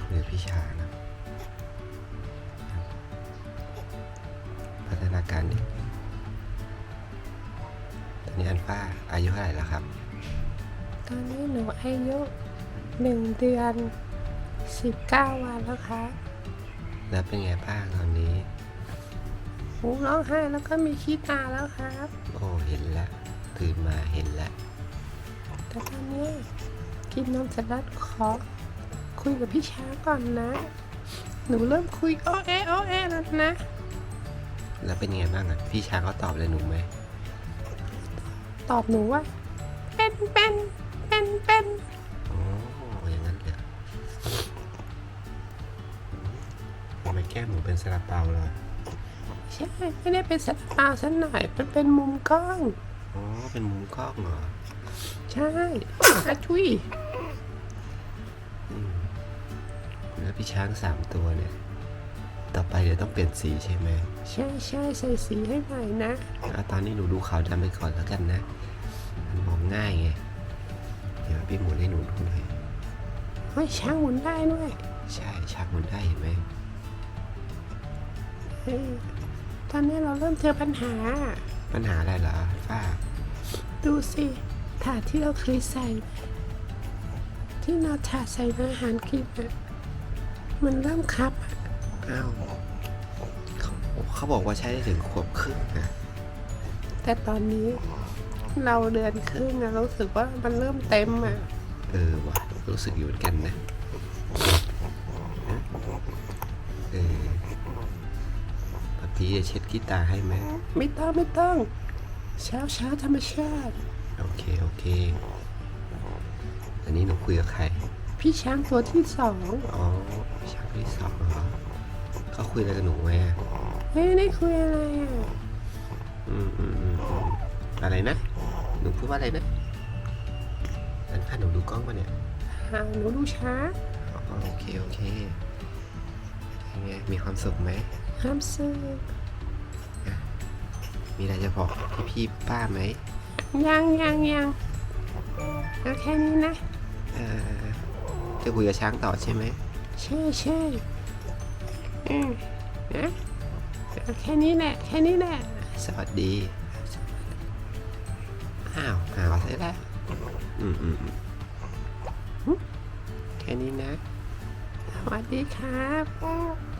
กับพี่ชานะพัฒนาการเด็กตอนนี้อันฟ้าอายุเท่าไหร่แล้วครับ ตอนนี้หนูอายุหนึ่งเดือนสิบเก้าวันแล้วครับแล้วเป็นไงบ้างตอนนี้หูร้องไห้แล้วก็มีขี้ตาแล้วครับ โอ้เห็นแล้วตื่นมาเห็นแล้วแต่ตอนนี้กินนมเสร็จแล้วขอ คุยกับพี่ช้างก่อนนะ หนูเริ่มคุยโอเอโอเอแล้วนะ แล้วเป็นไงบ้างอะ พี่ชาเขาตอบเลยหนูไหม ตอบหนูว่า เป็นเป็นเป็นเป็นโอ้อย่างนั้นเลยทำไมแก้มหนูเป็นซาลาเปาเลยใช่ ไม่ได้เป็นสตาร์สักหน่อยมันเป็นมุมกล้อง อ๋อ เป็นมุมกล้องเหรอ ใช่อาชุย พี่ช้างสามตัวเนี่ย ต่อไปเดี๋ยวต้องเปลี่ยนสีใช่ไหมใช่ใช่ใส่สีให้หน่อยนะเอาตอนนี้หนูดูขาวดำไปก่อนแล้วกันนะ มันมองง่ายไง เดี๋ยวพี่หมุนให้หนูดูหน่อยเฮ้ยช้างหมุนได้ด้วย ใช่ช้างหมุนได้เห็นไหมเฮ้ยตอนนี้เราเริ่มเจอปัญหา ปัญหาอะไรเหรอฝ้า ดูสิถาดที่เราเคยใส่ ที่เราถาดใส่อาหารกินอะ มันเริ่มคับอะอ้าวเขาเขาบอกว่าใช้ได้ถึงขวบครึ่งนะแต่ตอนนี้เราเดือนครึ่งอะรู้สึกว่ามันเริ่มเต็มอะเออว่ะรู้สึกอยู่เหมือนกันนะเออปะปีจะเช็ดกีตาร์ให้ไหมไม่ต้องไม่ต้องเช้าเช้าธรรมชาติ โอเค โอเค อันนี้หนูคุยกับใคร พี่ช้างตัวที่สองอ๋อช่างที่สองเหรอเขาคุยอะไรกับหนูไหมอะเฮ้ยได้คุยอะไรอะอืมอืมอืมอืมอะไรนะ หนูพูดว่าอะไรนะอันพาหนูดูกล้องมาเนี่ยหาหนูดูช้าอ๋อโอเคโอเคยังไงมีความสุขไหมห้ามซื้อมีอะไรจะบอกพี่พี่ๆป้าไหมยังยังยังเอาแค่นี้นะ เออ จะคุยกับช้างต่อใช่ไหมใช่ใช่อืมนะเอาแค่นี้แหละแค่นี้แหละสวัสดีอ้าวหาวใช่แล้วอืมอืมอืมแค่นี้นะ สวัสดีครับ